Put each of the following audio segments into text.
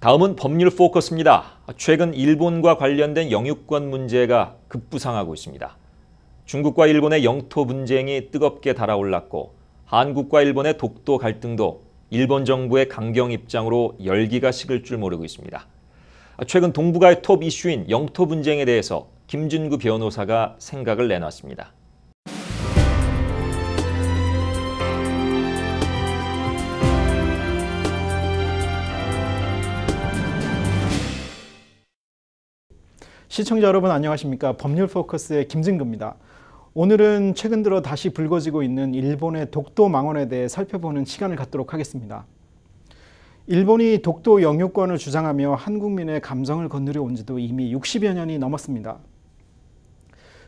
다음은 법률 포커스입니다. 최근 일본과 관련된 영유권 문제가 급부상하고 있습니다. 중국과 일본의 영토 분쟁이 뜨겁게 달아올랐고 한국과 일본의 독도 갈등도 일본 정부의 강경 입장으로 열기가 식을 줄 모르고 있습니다. 최근 동북아의 톱 이슈인 영토 분쟁에 대해서 김준구 변호사가 생각을 내놨습니다. 시청자 여러분 안녕하십니까 법률 포커스의 김진구입니다. 오늘은 최근 들어 다시 불거지고 있는 일본의 독도 망언에 대해 살펴보는 시간을 갖도록 하겠습니다. 일본이 독도 영유권을 주장하며 한국민의 감정을 건드려 온 지도 이미 60여 년이 넘었습니다.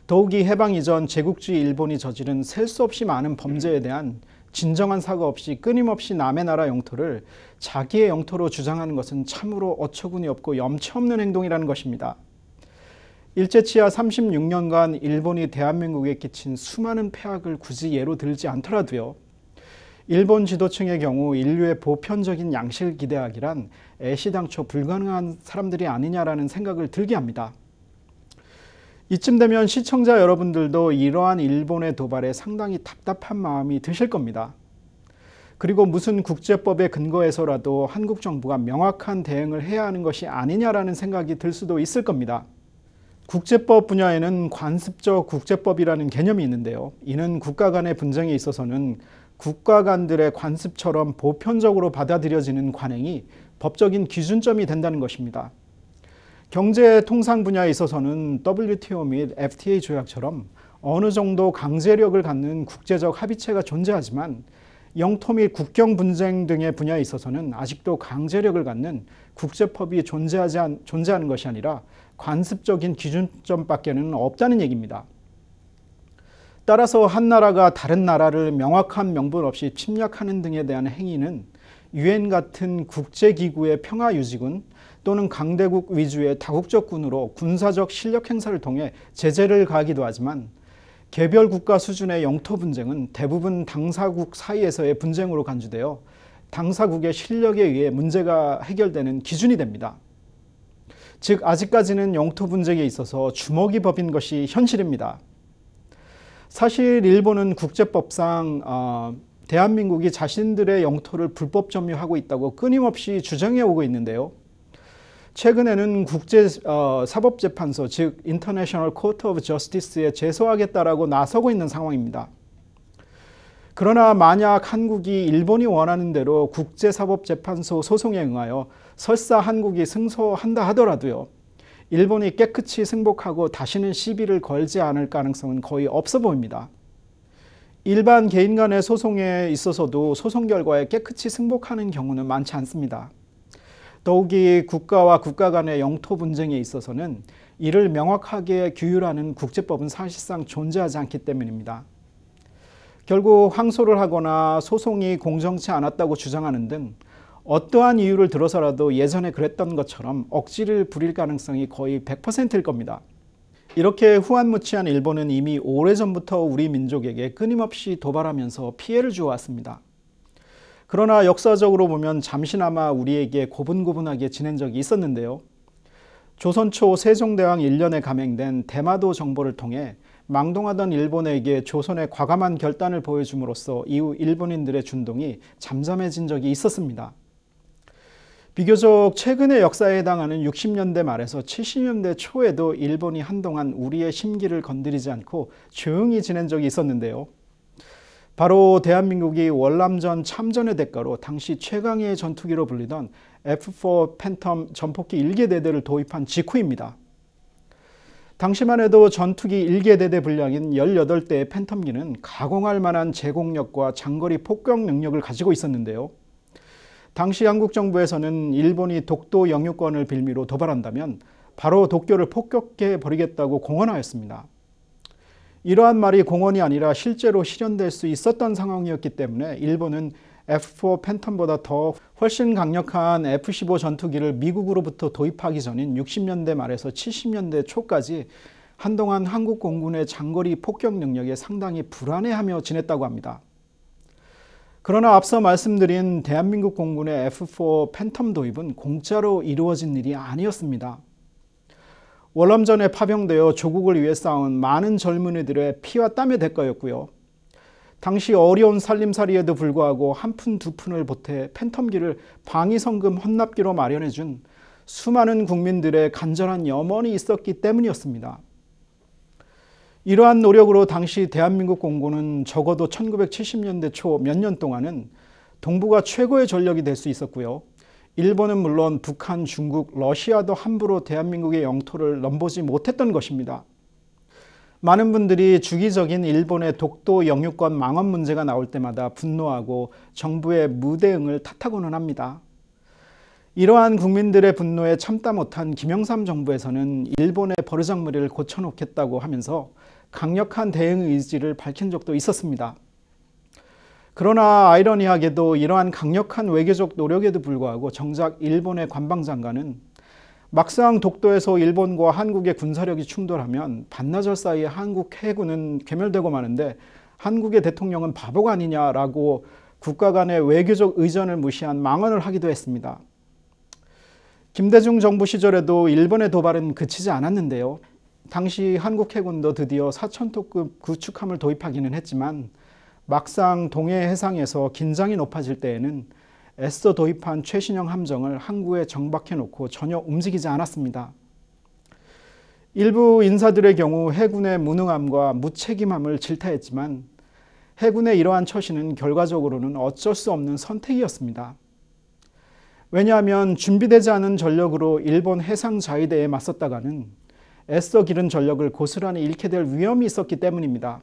더욱이 해방 이전 제국주의 일본이 저지른 셀 수 없이 많은 범죄에 대한 진정한 사과 없이 끊임없이 남의 나라 영토를 자기의 영토로 주장하는 것은 참으로 어처구니 없고 염치 없는 행동이라는 것입니다. 일제치하 36년간 일본이 대한민국에 끼친 수많은 폐악을 굳이 예로 들지 않더라도요. 일본 지도층의 경우 인류의 보편적인 양식을 기대하기란 애시당초 불가능한 사람들이 아니냐라는 생각을 들게 합니다. 이쯤 되면 시청자 여러분들도 이러한 일본의 도발에 상당히 답답한 마음이 드실 겁니다. 그리고 무슨 국제법에 근거해서라도 한국 정부가 명확한 대응을 해야 하는 것이 아니냐라는 생각이 들 수도 있을 겁니다. 국제법 분야에는 관습적 국제법이라는 개념이 있는데요. 이는 국가 간의 분쟁에 있어서는 국가 간들의 관습처럼 보편적으로 받아들여지는 관행이 법적인 기준점이 된다는 것입니다. 경제 통상 분야에 있어서는 WTO 및 FTA 조약처럼 어느 정도 강제력을 갖는 국제적 합의체가 존재하지만 영토 및 국경 분쟁 등의 분야에 있어서는 아직도 강제력을 갖는 국제법이 존재하지 않, 존재하는 것이 아니라 관습적인 기준점밖에는 없다는 얘기입니다. 따라서 한 나라가 다른 나라를 명확한 명분 없이 침략하는 등에 대한 행위는 유엔 같은 국제기구의 평화 유지군 또는 강대국 위주의 다국적군으로 군사적 실력 행사를 통해 제재를 가하기도 하지만 개별 국가 수준의 영토 분쟁은 대부분 당사국 사이에서의 분쟁으로 간주되어 당사국의 실력에 의해 문제가 해결되는 기준이 됩니다. 즉 아직까지는 영토 분쟁에 있어서 주먹이 법인 것이 현실입니다. 사실 일본은 국제법상 어, 대한민국이 자신들의 영토를 불법 점유하고 있다고 끊임없이 주장해 오고 있는데요. 최근에는 국제 어, 사법재판소 즉 인터내셔널 코트 오브 저스티스에 제소하겠다라고 나서고 있는 상황입니다. 그러나 만약 한국이 일본이 원하는 대로 국제사법재판소 소송에 응하여 설사 한국이 승소한다 하더라도요. 일본이 깨끗이 승복하고 다시는 시비를 걸지 않을 가능성은 거의 없어 보입니다. 일반 개인 간의 소송에 있어서도 소송 결과에 깨끗이 승복하는 경우는 많지 않습니다. 더욱이 국가와 국가 간의 영토 분쟁에 있어서는 이를 명확하게 규율하는 국제법은 사실상 존재하지 않기 때문입니다. 결국 항소를 하거나 소송이 공정치 않았다고 주장하는 등 어떠한 이유를 들어서라도 예전에 그랬던 것처럼 억지를 부릴 가능성이 거의 100%일 겁니다. 이렇게 후한무치한 일본은 이미 오래전부터 우리 민족에게 끊임없이 도발하면서 피해를 주어왔습니다. 그러나 역사적으로 보면 잠시나마 우리에게 고분고분하게 지낸 적이 있었는데요. 조선 초 세종대왕 1년에 감행된 대마도 정보를 통해 망동하던 일본에게 조선의 과감한 결단을 보여줌으로써 이후 일본인들의 준동이 잠잠해진 적이 있었습니다. 비교적 최근의 역사에 해당하는 60년대 말에서 70년대 초에도 일본이 한동안 우리의 심기를 건드리지 않고 조용히 지낸 적이 있었는데요. 바로 대한민국이 월남전 참전의 대가로 당시 최강의 전투기로 불리던 F4 팬텀 전폭기 1개 대대를 도입한 직후입니다. 당시만 해도 전투기 1개 대대 분량인 18대의 팬텀기는 가공할 만한 제공력과 장거리 폭격 능력을 가지고 있었는데요. 당시 한국 정부에서는 일본이 독도 영유권을 빌미로 도발한다면 바로 독교를 폭격해 버리겠다고 공언하였습니다. 이러한 말이 공언이 아니라 실제로 실현될 수 있었던 상황이었기 때문에 일본은 F4 팬텀보다 더 훨씬 강력한 F-15 전투기를 미국으로부터 도입하기 전인 60년대 말에서 70년대 초까지 한동안 한국 공군의 장거리 폭격 능력에 상당히 불안해하며 지냈다고 합니다. 그러나 앞서 말씀드린 대한민국 공군의 F4 팬텀 도입은 공짜로 이루어진 일이 아니었습니다. 월남전에 파병되어 조국을 위해 싸운 많은 젊은이들의 피와 땀의 대가였고요. 당시 어려운 살림살이에도 불구하고 한 푼 두 푼을 보태 팬텀기를 방위성금 헌납기로 마련해준 수많은 국민들의 간절한 염원이 있었기 때문이었습니다. 이러한 노력으로 당시 대한민국 공군은 적어도 1970년대 초 몇 년 동안은 동부가 최고의 전력이 될 수 있었고요. 일본은 물론 북한, 중국, 러시아도 함부로 대한민국의 영토를 넘보지 못했던 것입니다. 많은 분들이 주기적인 일본의 독도 영유권 망언 문제가 나올 때마다 분노하고 정부의 무대응을 탓하고는 합니다. 이러한 국민들의 분노에 참다 못한 김영삼 정부에서는 일본의 버르장머리를 고쳐놓겠다고 하면서 강력한 대응 의지를 밝힌 적도 있었습니다. 그러나 아이러니하게도 이러한 강력한 외교적 노력에도 불구하고 정작 일본의 관방장관은 막상 독도에서 일본과 한국의 군사력이 충돌하면 반나절 사이에 한국 해군은 괴멸되고 마는데 한국의 대통령은 바보가 아니냐라고 국가 간의 외교적 의전을 무시한 망언을 하기도 했습니다. 김대중 정부 시절에도 일본의 도발은 그치지 않았는데요. 당시 한국 해군도 드디어 4천톤급 구축함을 도입하기는 했지만 막상 동해 해상에서 긴장이 높아질 때에는 애써 도입한 최신형 함정을 항구에 정박해 놓고 전혀 움직이지 않았습니다. 일부 인사들의 경우 해군의 무능함과 무책임함을 질타했지만 해군의 이러한 처신은 결과적으로는 어쩔 수 없는 선택이었습니다. 왜냐하면 준비되지 않은 전력으로 일본 해상 자위대에 맞섰다가는 애써 기른 전력을 고스란히 잃게 될 위험이 있었기 때문입니다.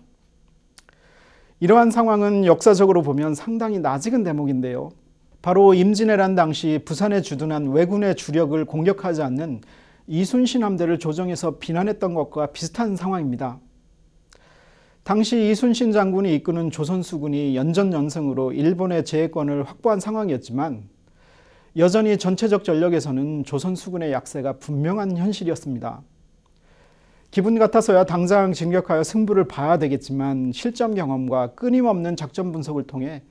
이러한 상황은 역사적으로 보면 상당히 낯익은 대목인데요. 바로 임진왜란 당시 부산에 주둔한 왜군의 주력을 공격하지 않는 이순신 함대를 조정해서 비난했던 것과 비슷한 상황입니다. 당시 이순신 장군이 이끄는 조선수군이 연전연승으로 일본의 제해권을 확보한 상황이었지만 여전히 전체적 전력에서는 조선수군의 약세가 분명한 현실이었습니다. 기분 같아서야 당장 진격하여 승부를 봐야 되겠지만 실전 경험과 끊임없는 작전 분석을 통해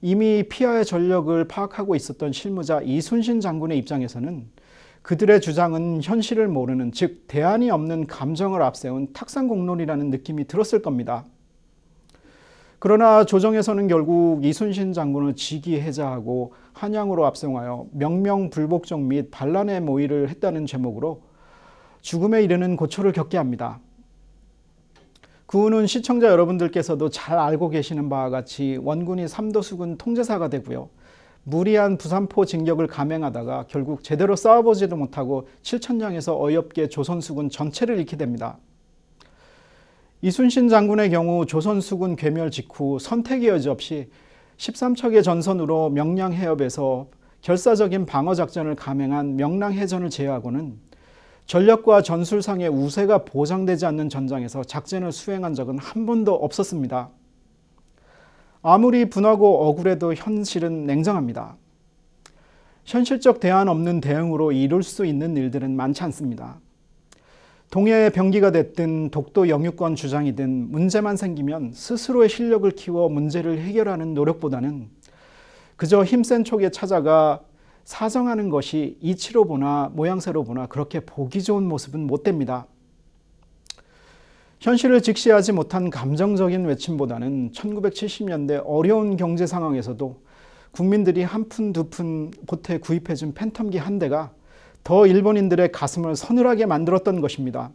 이미 피하의 전력을 파악하고 있었던 실무자 이순신 장군의 입장에서는 그들의 주장은 현실을 모르는 즉 대안이 없는 감정을 앞세운 탁상공론이라는 느낌이 들었을 겁니다. 그러나 조정에서는 결국 이순신 장군을 직위해자하고 한양으로 압송하여 명명불복종 및 반란의 모의를 했다는 제목으로 죽음에 이르는 고초를 겪게 합니다. 그 후는 시청자 여러분들께서도 잘 알고 계시는 바와 같이 원군이 삼도수군 통제사가 되고요. 무리한 부산포 진격을 감행하다가 결국 제대로 싸워보지도 못하고 칠천량에서 어이없게 조선수군 전체를 잃게 됩니다. 이순신 장군의 경우 조선수군 괴멸 직후 선택의 여지 없이 13척의 전선으로 명량 해협에서 결사적인 방어 작전을 감행한 명랑 해전을 제외하고는 전력과 전술상의 우세가 보장되지 않는 전장에서 작전을 수행한 적은 한 번도 없었습니다. 아무리 분하고 억울해도 현실은 냉정합니다. 현실적 대안 없는 대응으로 이룰 수 있는 일들은 많지 않습니다. 동해의 병기가 됐든 독도 영유권 주장이든 문제만 생기면 스스로의 실력을 키워 문제를 해결하는 노력보다는 그저 힘센 촉에 찾아가 사정하는 것이 이치로 보나 모양새로 보나 그렇게 보기 좋은 모습은 못 됩니다. 현실을 직시하지 못한 감정적인 외침보다는 1970년대 어려운 경제 상황에서도 국민들이 한 푼 두 푼 보태 구입해준 팬텀기 한 대가 더 일본인들의 가슴을 서늘하게 만들었던 것입니다.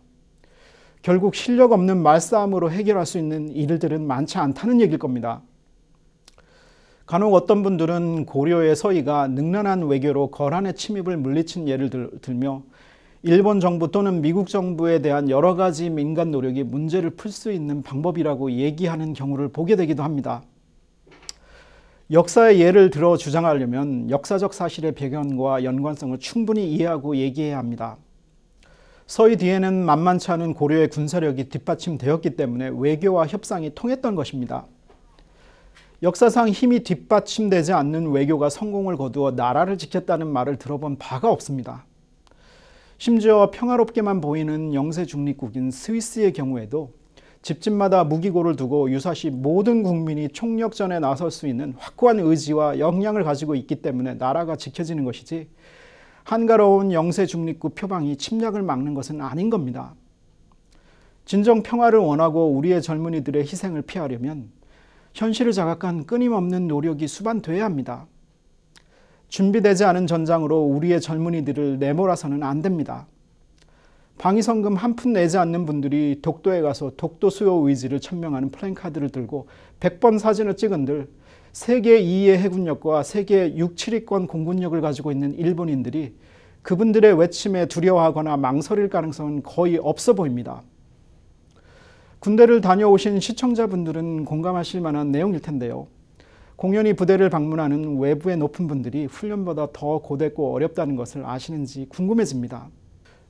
결국 실력 없는 말싸움으로 해결할 수 있는 일들은 많지 않다는 얘기일 겁니다. 간혹 어떤 분들은 고려의 서희가 능란한 외교로 거란의 침입을 물리친 예를 들 며 일본 정부 또는 미국 정부에 대한 여러 가지 민간 노력이 문제를 풀 수 있는 방법이라고 얘기하는 경우를 보게 되기도 합니다. 역사의 예를 들어 주장하려면 역사적 사실의 배경과 연관성을 충분히 이해하고 얘기해야 합니다. 서희 뒤에는 만만치 않은 고려의 군사력이 뒷받침되었기 때문에 외교와 협상이 통했던 것입니다. 역사상 힘이 뒷받침되지 않는 외교가 성공을 거두어 나라를 지켰다는 말을 들어본 바가 없습니다. 심지어 평화롭게만 보이는 영세 중립국인 스위스의 경우에도 집집마다 무기고를 두고 유사시 모든 국민이 총력전에 나설 수 있는 확고한 의지와 역량을 가지고 있기 때문에 나라가 지켜지는 것이지 한가로운 영세 중립국 표방이 침략을 막는 것은 아닌 겁니다. 진정 평화를 원하고 우리의 젊은이들의 희생을 피하려면 현실을 자각한 끊임없는 노력이 수반돼야 합니다. 준비되지 않은 전장으로 우리의 젊은이들을 내몰아서는 안 됩니다. 방위성금 한 푼 내지 않는 분들이 독도에 가서 독도 수요 의지를 천명하는 플랜카드를 들고 100번 사진을 찍은들 세계 2위의 해군력과 세계 6, 7위권 공군력을 가지고 있는 일본인들이 그분들의 외침에 두려워하거나 망설일 가능성은 거의 없어 보입니다. 군대를 다녀오신 시청자분들은 공감하실 만한 내용일 텐데요. 공연히 부대를 방문하는 외부의 높은 분들이 훈련보다 더 고됐고 어렵다는 것을 아시는지 궁금해집니다.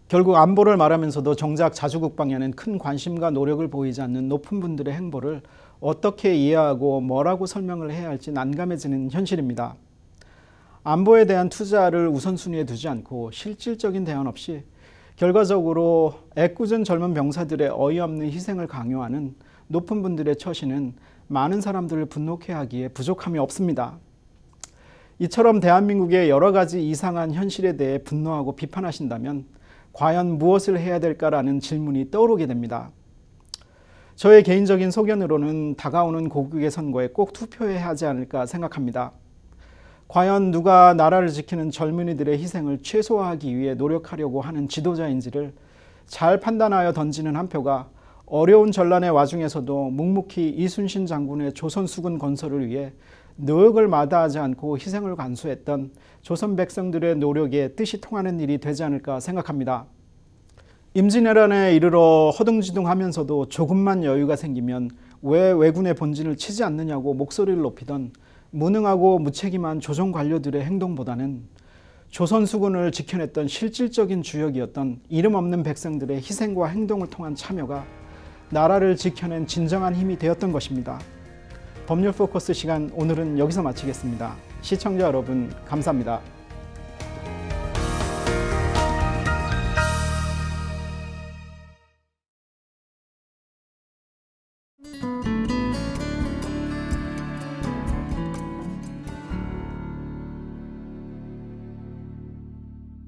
결국 안보를 말하면서도 정작 자주국방에는 큰 관심과 노력을 보이지 않는 높은 분들의 행보를 어떻게 이해하고 뭐라고 설명을 해야 할지 난감해지는 현실입니다. 안보에 대한 투자를 우선순위에 두지 않고 실질적인 대안 없이 결과적으로 애꿎은 젊은 병사들의 어이없는 희생을 강요하는 높은 분들의 처신은 많은 사람들을 분노케 하기에 부족함이 없습니다. 이처럼 대한민국의 여러 가지 이상한 현실에 대해 분노하고 비판하신다면 과연 무엇을 해야 될까라는 질문이 떠오르게 됩니다. 저의 개인적인 소견으로는 다가오는 고국의 선거에 꼭 투표해야 하지 않을까 생각합니다. 과연 누가 나라를 지키는 젊은이들의 희생을 최소화하기 위해 노력하려고 하는 지도자인지를 잘 판단하여 던지는 한 표가 어려운 전란의 와중에서도 묵묵히 이순신 장군의 조선 수군 건설을 위해 노역을 마다하지 않고 희생을 간수했던 조선 백성들의 노력에 뜻이 통하는 일이 되지 않을까 생각합니다. 임진왜란에 이르러 허둥지둥하면서도 조금만 여유가 생기면 왜 왜군의 본진을 치지 않느냐고 목소리를 높이던 무능하고 무책임한 조정 관료들의 행동보다는 조선 수군을 지켜냈던 실질적인 주역이었던 이름 없는 백성들의 희생과 행동을 통한 참여가 나라를 지켜낸 진정한 힘이 되었던 것입니다. 법률 포커스 시간 오늘은 여기서 마치겠습니다. 시청자 여러분 감사합니다.